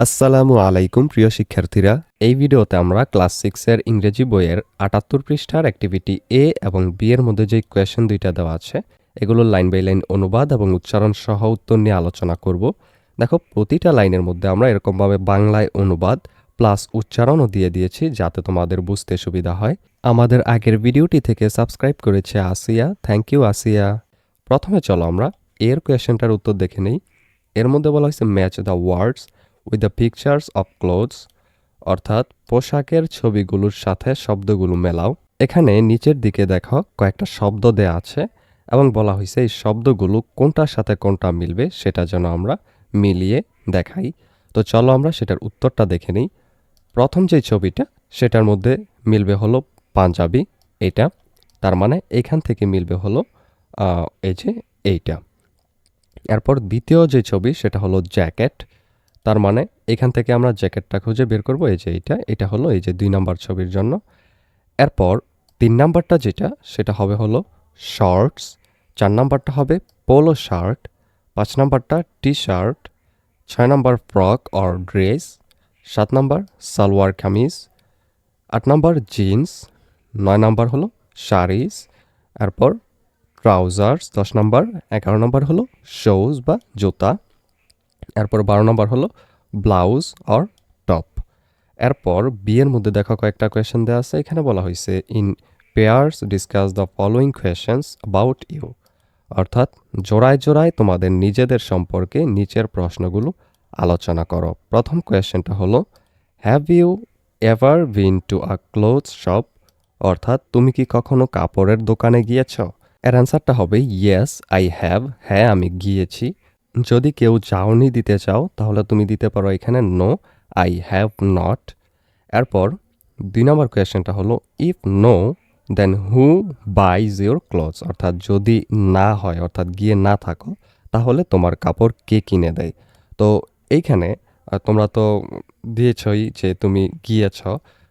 আসসালামু আলাইকুম, প্রিয় শিক্ষার্থীরা। এই ভিডিওতে আমরা ক্লাস সিক্সের ইংরেজি বইয়ের আটাত্তর পৃষ্ঠার অ্যাক্টিভিটি এ এবং বি এর মধ্যে যে কোয়েশন দুইটা দেওয়া আছে এগুলোর লাইন বাই লাইন অনুবাদ এবং উচ্চারণ সহ উত্তর নিয়ে আলোচনা করব। দেখো, প্রতিটা লাইনের মধ্যে আমরা এরকমভাবে বাংলায় অনুবাদ প্লাস উচ্চারণও দিয়ে দিয়েছি যাতে তোমাদের বুঝতে সুবিধা হয়। আমাদের আগের ভিডিওটি থেকে সাবস্ক্রাইব করেছে আসিয়া। থ্যাংক ইউ আসিয়া। প্রথমে চলো আমরা এর কোয়েশনটার উত্তর দেখে নেই। এর মধ্যে বলা হয়েছে match the words with the pictures of clothes অর্থাৎ পোশাকের ছবিগুলোর সাথে শব্দগুলো মেলাও। এখানে নিচের দিকে দেখো কয়েকটা শব্দ দেয়া আছে এবং বলা হয়েছে এই শব্দগুলো কোনটার সাথে কোনটা মিলবে সেটা যেন আমরা মিলিয়ে দেখাই। তো চলো আমরা সেটার উত্তরটা দেখে নিই। প্রথম যে ছবিটা, সেটার মধ্যে মিলবে হলো পাঞ্জাবি, এটা। তার মানে এখান থেকে মিলবে হলো এই যে এইটা। এরপর দ্বিতীয় যে ছবি, সেটা হলো জ্যাকেট। তার মানে এখান থেকে আমরা জ্যাকেটটা খুঁজে বের করব, এই যে এইটা, এটা হলো এই যে দুই নাম্বার ছবির জন্য। এরপর তিন নাম্বারটা যেটা, সেটা হবে হলো শর্টস চার নাম্বারটা হবে পোলো শার্ট পাঁচ নাম্বারটা টি শার্ট ছয় নাম্বার ফ্রক অর ড্রেস সাত নাম্বার সালোয়ার কামিজ, আট নাম্বার জিন্স নয় নাম্বার হলো শাড়িজ, এরপর ট্রাউজার্স দশ নাম্বার, এগারো নাম্বার হলো শুজ বা জুতা। এরপর বারো নম্বর হলো ব্লাউজ অর টপ। এরপর বিয়ের মধ্যে দেখা কয়েকটা কোয়েশ্চেন দেওয়া আছে। এখানে বলা হয়েছে in pairs discuss the following questions about you অর্থাৎ, জোড়ায় জোড়ায় তোমাদের নিজেদের সম্পর্কে নিচের প্রশ্নগুলো আলোচনা করো। প্রথম কোয়েশ্চেনটা হলো have you ever been to a cloth shop অর্থাৎ, তুমি কি কখনো কাপড়ের দোকানে গিয়েছ? এর অ্যান্সারটা হবে ইয়েস আই হ্যাভ হ্যাঁ আমি গিয়েছি। যদি কেউ যাওনি দিতে চাও, তাহলে তুমি দিতে পারো এখানে, নো, আই হ্যাভ নট। এরপর দুই নম্বর কোয়েশ্চেনটা হলো, if no, then who buys your clothes? অর্থাৎ যদি না হয়, অর্থাৎ গিয়ে না থাকো, তাহলে তোমার কাপড় কে কিনে দেয়? তো এইখানে তোমরা তো দিয়েছই যে তুমি গিয়েছ,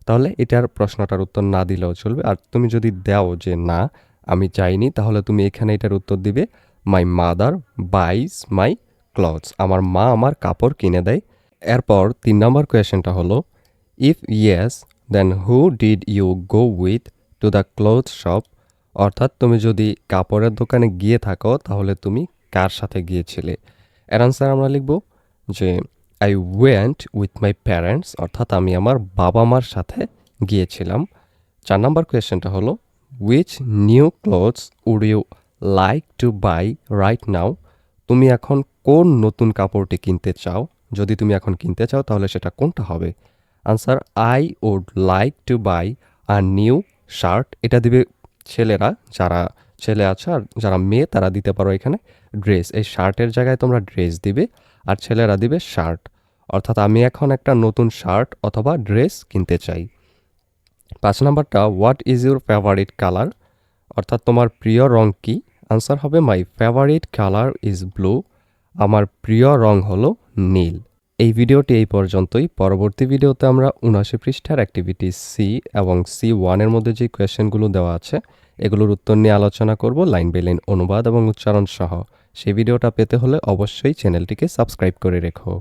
তাহলে এটার প্রশ্নটার উত্তর না দিলেও চলবে। আর তুমি যদি দাও যে না, আমি চাইনি তাহলে তুমি এখানে এটার উত্তর দিবে। মাই মাদার বাইজ মাই ক্লথস আমার মা আমার কাপড় কিনে দেয়। এরপর তিন নম্বর কোয়েশ্চেনটা হলো if yes then who did you go with to the cloth shop অর্থাৎ তুমি যদি কাপড়ের দোকানে গিয়ে থাকো, তাহলে তুমি কার সাথে গিয়েছিলে? এর আনসার আমরা লিখব যে I went with my parents অর্থাৎ আমি আমার বাবা মার সাথে গিয়েছিলাম। চার নম্বর কোয়েশ্চেনটা হলো which new clothes would you like to buy right now তুমি এখন কোন নতুন কাপড়টি কিনতে চাও? যদি তুমি এখন কিনতে চাও, তাহলে সেটা কোনটা হবে? Answer I would like to buy a new shirt এটা দিবে ছেলেরা, যারা ছেলে আছে আর যারা মেয়ে, তারা দিতে পারো এখানে ড্রেস এই শার্টের জায়গায় তোমরা ড্রেস দিবে আর ছেলেরা দিবে শার্ট অর্থাৎ আমি এখন একটা নতুন শার্ট অথবা ড্রেস কিনতে চাই। পাঁচ নাম্বারটা what is your favourite colour অর্থাৎ তোমার প্রিয় রং কি? আনসার হবে my favourite colour is blue আমার প্রিয় রং হলো নীল। এই ভিডিওটি এই পর্যন্তই। পরবর্তী ভিডিওতে আমরা উনাশি পৃষ্ঠার অ্যাক্টিভিটি সি এবং সি ওয়ানের মধ্যে যে কোয়েশ্চেনগুলো দেওয়া আছে, এগুলোর উত্তর নিয়ে আলোচনা করব লাইন বাই লাইন অনুবাদ এবং উচ্চারণ সহ। সেই ভিডিওটা পেতে হলে অবশ্যই চ্যানেলটিকে সাবস্ক্রাইব করে রেখো।